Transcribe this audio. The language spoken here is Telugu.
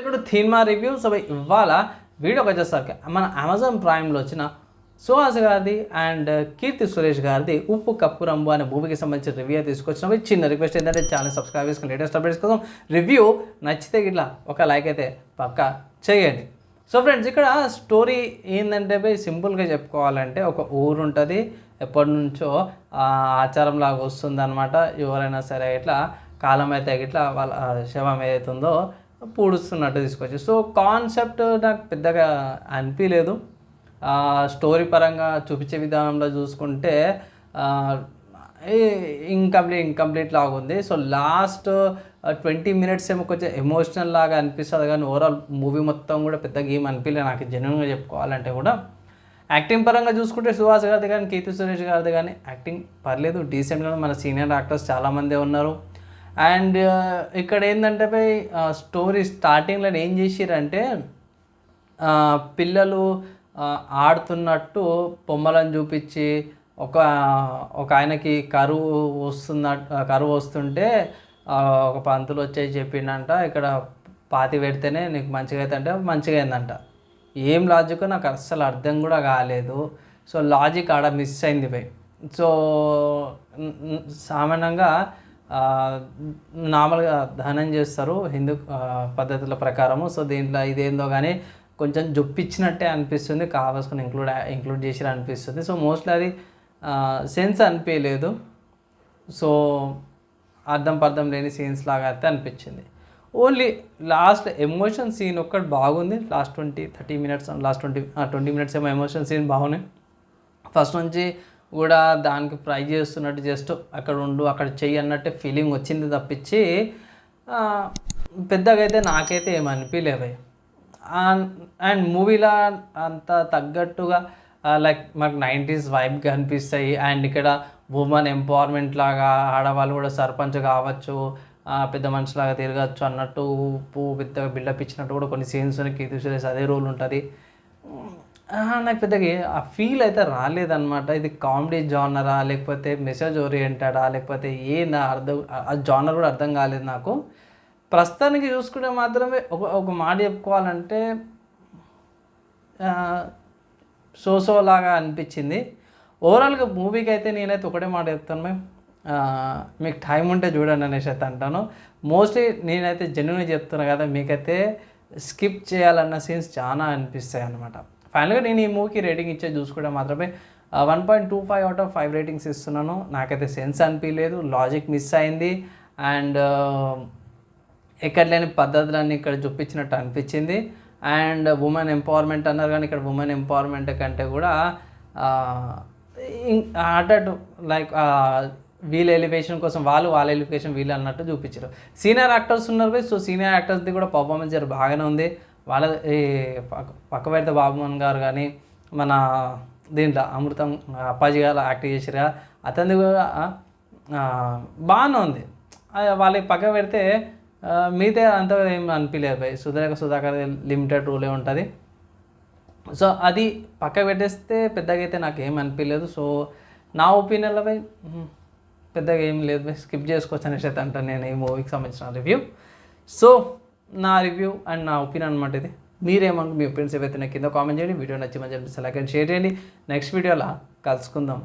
ఇప్పుడు థీమా రివ్యూ సో ఇవాళ వీడియోకి వచ్చేసరికి మన అమెజాన్ ప్రైమ్లో వచ్చిన సుహాస్ గారిది అండ్ uh, కీర్తి సురేష్ గారిది ఉప్పు కప్పు రంబు అనే మూవీకి సంబంధించిన రివ్యూ తీసుకొచ్చినవి చిన్న రిక్వెస్ట్ ఏంటంటే ఛానల్ సబ్స్క్రైబ్ చేసుకుని లేటెస్ట్ అప్డేట్స్ కోసం రివ్యూ నచ్చితే ఇట్లా ఒక లైక్ అయితే పక్కా చేయండి. సో ఫ్రెండ్స్ ఇక్కడ స్టోరీ ఏంటంటే పోయి సింపుల్గా చెప్పుకోవాలంటే ఒక ఊరు ఉంటుంది. ఎప్పటి నుంచో ఆచారం లాగా వస్తుంది అనమాట ఎవరైనా సరే ఇట్లా కాలం అయితే ఇట్లా వాళ్ళ శవం ఏదైతుందో పూడుస్తున్నట్టు తీసుకొచ్చి. సో కాన్సెప్ట్ నాకు పెద్దగా అనిపించలేదు స్టోరీ పరంగా చూపించే విధానంలో చూసుకుంటే ఇన్కంప్లీట్ ఇన్కంప్లీట్ లాగా ఉంది. సో లాస్ట్ ట్వంటీ మినిట్స్ ఏమో కొంచెం ఎమోషనల్ లాగా అనిపిస్తుంది. కానీ ఓవరాల్ మూవీ మొత్తం కూడా పెద్ద గేమ్ అనిపించలేదు నాకు జెన్యున్గా చెప్పుకోవాలంటే కూడా. యాక్టింగ్ పరంగా చూసుకుంటే సుహాస్ గారిది కానీ కీర్తి సురేష్ గారిది కానీ యాక్టింగ్ పర్లేదు. డీసెంట్గా మన సీనియర్ యాక్టర్స్ చాలామందే ఉన్నారు. అండ్ ఇక్కడ ఏంటంటే పోయి స్టోరీ స్టార్టింగ్లో ఏం చేసిరంటే పిల్లలు ఆడుతున్నట్టు బొమ్మలను చూపించి ఒక ఒక ఆయనకి కరువు వస్తున్న కరువు వస్తుంటే ఒక పంతులు వచ్చేసి చెప్పిండంట ఇక్కడ పాతి పెడితేనే నీకు మంచిగా అయితే అంటే మంచిగా అయిందంట. ఏం లాజిక్ నాకు అస్సలు అర్థం కూడా కాలేదు. సో లాజిక్ ఆడ మిస్ అయింది పోయి సో సామాన్యంగా నార్మల్గా దహనం చేస్తారు హిందూ పద్ధతుల ప్రకారము. సో దీంట్లో ఇదేందో కానీ కొంచెం జొప్పించినట్టే అనిపిస్తుంది. కావాల్సుకుని ఇంక్లూడ్ ఇంక్లూడ్ చేసి అనిపిస్తుంది. సో మోస్ట్లీ అది సెన్స్ అనిపించలేదు సో అర్థం పర్థం లేని సీన్స్ లాగా అయితే అనిపించింది. ఓన్లీ లాస్ట్ ఎమోషన్ సీన్ ఒక్కటి బాగుంది. Last twenty thirty minutes last twenty twenty minutes ఏమో ఎమోషన్ సీన్ బాగున్నాయి. ఫస్ట్ నుంచి కూడా దానికి ట్రై చేస్తున్నట్టు జస్ట్ అక్కడ ఉండు అక్కడ చెయ్యి అన్నట్టే ఫీలింగ్ వచ్చింది తప్పించి పెద్దగా అయితే నాకైతే ఏమి అండ్ మూవీలో అంత తగ్గట్టుగా లైక్ మాకు నైంటీస్ వైబ్ కనిపిస్తాయి అండ్ ఇక్కడ ఉమెన్ ఎంపవర్మెంట్ లాగా ఆడవాళ్ళు కూడా సర్పంచ్ కావచ్చు పెద్ద మనిషిలాగా తిరగచ్చు అన్నట్టు ఉప్పు పెద్దగా బిల్డప్ ఇచ్చినట్టు కూడా కొన్ని సీన్స్ కీర్తి సురేష్ అదే రోల్ ఉంటుంది. నాకు పెద్దగా ఆ ఫీల్ అయితే రాలేదన్నమాట. ఇది కామెడీ జానరా లేకపోతే మెసేజ్ ఓరియంటెడా లేకపోతే ఏందా అర్థం ఆ జానర్ కూడా అర్థం కాలేదు నాకు. ప్రస్తుతానికి చూసుకుంటే మాత్రమే ఒక ఒక మాట చెప్పుకోవాలంటే సో సో లాగా అనిపించింది. ఓవరాల్గా మూవీకి అయితే నేనైతే ఒకటే మాట చెప్తాను మేము మీకు టైం ఉంటే చూడండి అనేసి అయితే అంటాను. మోస్ట్లీ నేనైతే జెన్యున్ చెప్తున్నా కదా మీకైతే స్కిప్ చేయాలన్న సీన్స్ చాలా అనిపిస్తాయి అనమాట ఫైనల్గా నేను ఈ మూవీకి రేటింగ్ ఇచ్చే చూసుకుంటే మాత్రమే one point two five out of five ratings ఇస్తున్నాను. నాకైతే సెన్స్ అనిపించలేదు లాజిక్ మిస్ అయింది. అండ్ ఎక్కడ లేని పద్ధతులన్నీ ఇక్కడ చూపించినట్టు అనిపించింది. అండ్ ఉమెన్ ఎంపవర్మెంట్ అన్నారు కానీ ఇక్కడ ఉమెన్ ఎంపవర్మెంట్ కంటే కూడా అటు లైక్ వీళ్ళ ఎలివేషన్ కోసం వాళ్ళు వాళ్ళ ఎలివేషన్ వీళ్ళు అన్నట్టు చూపించారు. సీనియర్ యాక్టర్స్ ఉన్నారు సో సీనియర్ యాక్టర్స్ది కూడా పర్ఫార్మెన్స్ జర బాగానే ఉంది. వాళ్ళ ఈ పక్క పక్క పెడితే బాబుమన్ గారు కానీ మన దీంట్లో అమృతం అప్పాజీ గారు యాక్ట్ చేసారు కదా అతనిది కూడా బాగానే ఉంది. వాళ్ళకి పక్క పెడితే మిగతా అంత ఏం అనిపించలేదు భయ్. సుధాకర్ సుధాకర్ లిమిటెడ్ రూలే ఉంటుంది. సో అది పక్క పెట్టేస్తే పెద్దగా అయితే నాకు ఏం అనిపించలేదు సో నా ఒపీనియన్లో పోయి పెద్దగా ఏం లేదు భయ్. స్కిప్ చేసుకోవచ్చు అనేసి అయితే అంటాను నేను ఈ మూవీకి సంబంధించిన రివ్యూ. సో నా రివ్యూ అండ్ నా ఒపీనియన్ అనమాట ఇది. మీరేమన్నా మీ ఒపీనియన్స్ ఏవైతే నాకు కింద కామెంట్ చేయండి. వీడియో నచ్చి మంచి అనిపిస్తే లైక్ అండ్ షేర్ చేయండి. నెక్స్ట్ వీడియోలో కలుసుకుందాం.